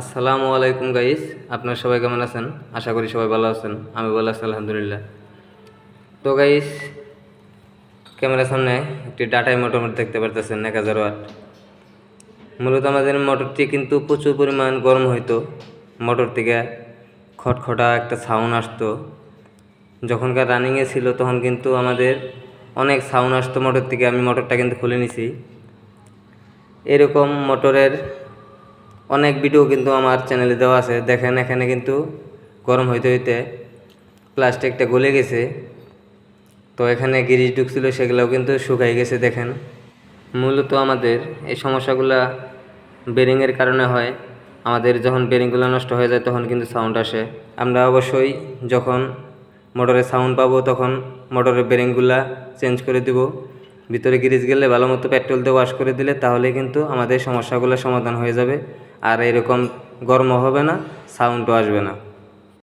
আসসালামু আলাইকুম গাইস, আপনার সবাই কেমন আছেন? আশা করি সবাই ভালো আছেন, আমি ভালো আছি, আলহামদুলিল্লাহ। তো গাইস, ক্যামেরার সামনে একটি ডাটাই মোটর দেখতে পারতেছেন এক হাজার ওয়াট মূলত আমাদের মোটরটি কিন্তু প্রচুর পরিমাণ গরম হইতো, মোটর থেকে খটখটা একটা সাউন্ড আসতো। যখনকার রানিংয়ে ছিল, তখন কিন্তু আমাদের অনেক সাউন্ড আসতো মোটর থেকে, আমি মোটরটা কিন্তু খুলে নিছি। এরকম মোটরের অনেক ভিডিও কিন্তু আমার চ্যানেলে দেওয়া আছে। দেখেন, এখানে কিন্তু গরম হইতে হইতে প্লাস্টিকটা গলে গেছে। তো এখানে গিরিজ ঢুকছিল, সেগুলোও কিন্তু শুকাই গেছে, দেখেন। মূলত আমাদের এই সমস্যাগুলা বেরিংয়ের কারণে হয়। আমাদের যখন বেরিংগুলো নষ্ট হয়ে যায়, তখন কিন্তু সাউন্ড আসে। আমরা অবশ্যই যখন মোটরে সাউন্ড পাবো, তখন মোটরের বেরিংগুলা চেঞ্জ করে দিব। ভিতরে গিরিজ গেলে ভালো মতো পেট্রোল দিয়ে ওয়াশ করে দিলে, তাহলে কিন্তু আমাদের সমস্যাগুলো সমাধান হয়ে যাবে। আর এরকম গরমও হবে না সাউন্ডও আসবে না।